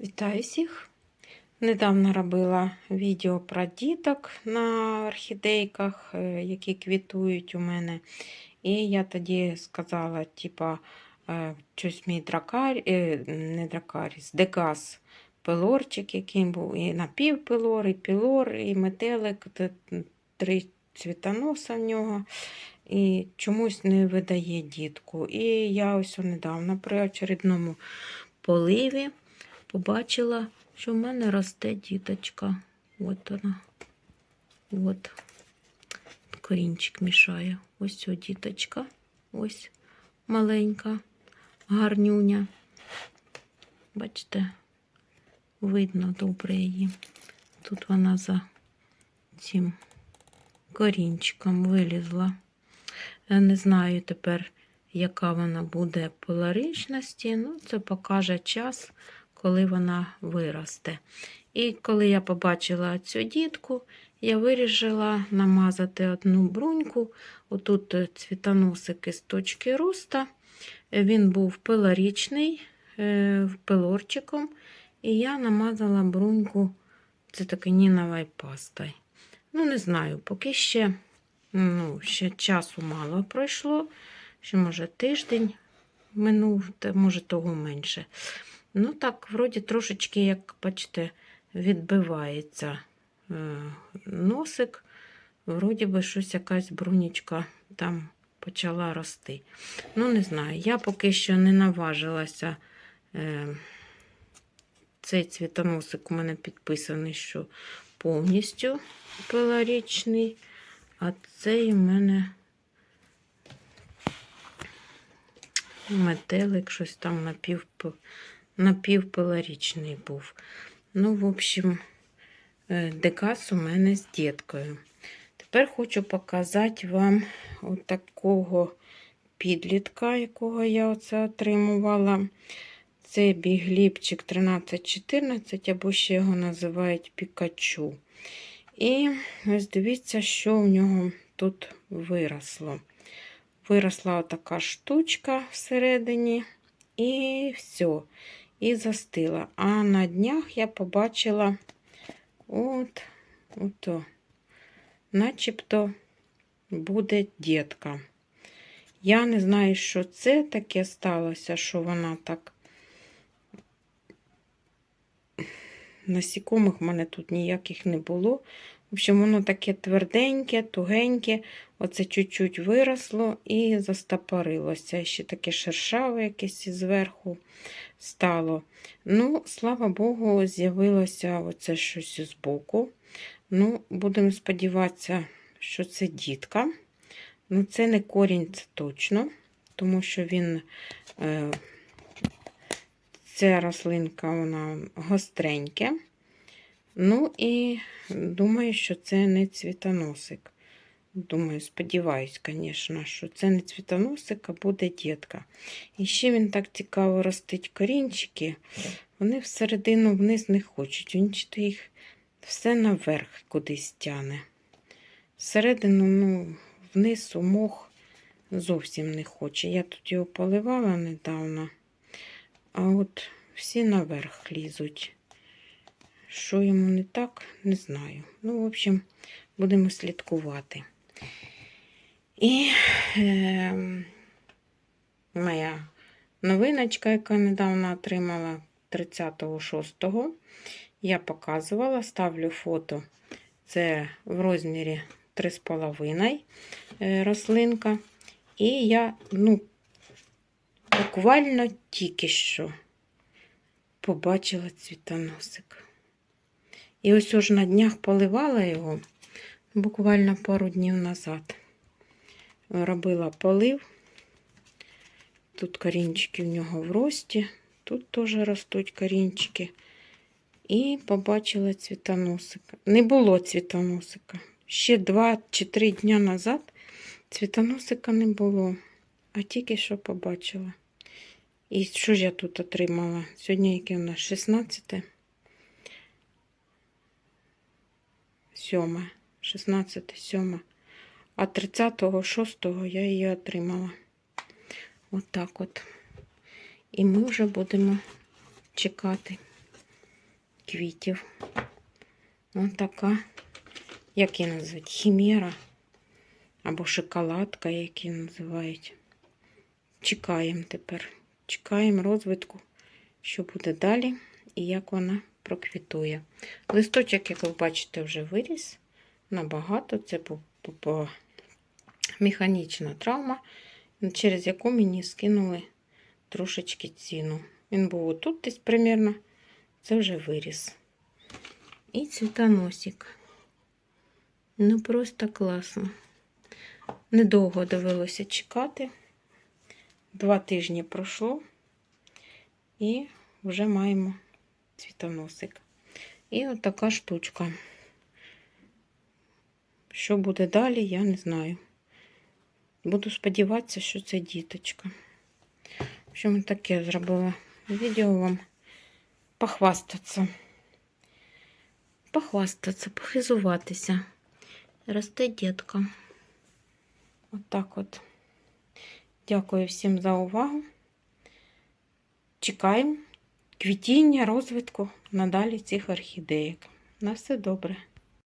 Вітаю всіх! Недавно робила відео про діток на орхідейках, е, які квітують у мене. І я тоді сказала, типа, е, щось мій дракар, е, не дракаріс, дегас пилорчик, який був і напівпилор, і пілор, і метелик, три цвітоноса в нього. І чомусь не видає дітку. І я ось недавно при очередному поливі побачила, що в мене росте діточка. От вона. От. Корінчик мішає. Ось ця діточка. Ось маленька, гарнюня. Бачите, видно добре її. Тут вона за цим корінчиком вилізла. Я не знаю тепер, яка вона буде поларичності. Ну, це покаже час, коли вона виросте. І коли я побачила цю дітку, я вирішила намазати одну бруньку. Отут цвітоносики з точки роста. Він був пилорічний е, пилорчиком. І я намазала бруньку це таки ніновою пастою. Ну, не знаю, поки ще, ну, ще часу мало пройшло. Ще, може, тиждень минув, може того менше. Ну так, вроді трошечки, як бачите, відбивається е, носик. Вроді би щось якась брунічка там почала рости. Ну, не знаю, я поки що не наважилася. Е, цей цвітоносик у мене підписаний, що повністю пилорічний, а цей у мене метелик, щось там напів, напівпилорічний був. Ну, в общем, е, декас у мене з діткою. Тепер хочу показати вам от такого підлітка, якого я оце отримувала. Це бігліпчик 1314, або ще його називають Пікачу. І ось дивіться, що в нього тут виросло. Виросла отака штучка всередині, і все. І застила. А на днях я побачила от, ото, начебто буде дітка. Я не знаю, що це таке сталося, що вона так. Насікомих в мене тут ніяких не було. В общем, воно таке тверденьке, тугеньке. Оце чуть-чуть виросло і застопорилося. Ще таке шершаве якесь зверху стало. Ну, слава Богу, з'явилося оце щось збоку. Ну, будемо сподіватися, що це дітка. Ну, це не корінь, це точно, тому що він. Е, Ця рослинка вона гостреньке. Ну і думаю, що це не цвітоносик. Думаю, сподіваюсь, звісно, що це не цвітоносик, а буде дітка. І ще він так цікаво ростить корінчики. Вони всередину вниз не хочуть. Він чи їх все наверх кудись тяне. Всередину, ну, вниз у мох зовсім не хоче. Я тут його поливала недавно. А от всі наверх лізуть. Що йому не так, не знаю. Ну, в общем, будемо слідкувати. І е, моя новиночка, яка недавно отримала 36-го, я показувала, ставлю фото. Це в розмірі 3,5 е, рослинка. І я, ну, буквально тільки що побачила цвітоносик. І ось уже на днях поливала його буквально пару днів назад. Робила полив. Тут корінчики в нього в рості, тут теж ростуть корінчики. І побачила цвітоносика. Не було цвітоносика. Ще два чи три дні назад цвітоносика не було, а тільки що побачила. І що ж я тут отримала? Сьогодні яке у нас 16? 7, 16, 7. А 30-го, 6-го я її отримала. От от. І ми вже будемо чекати. квітів. Ось така, як її називають, хімера або шоколадка, як її називають. Чекаємо тепер. Чекаємо розвитку, що буде далі і як вона проквітує. Листочок, як ви бачите, вже виріс набагато. Це механічна травма, через яку мені скинули трошечки ціну. Він був отут десь примірно, це вже виріс. І цвітоносик. Ну, просто класно. Недовго довелося чекати. Два тижні пройшло, і вже маємо цвітоносик. І от така штучка. Що буде далі, я не знаю. Буду сподіватися, що це діточка. В общем, таке зробила відео вам похвастатися. Похвастатися, похизуватися. Росте дітка. Отак от, от. Дякую всім за увагу. Чекаємо квітіння, розвитку надалі цих орхідеїк. На все добре.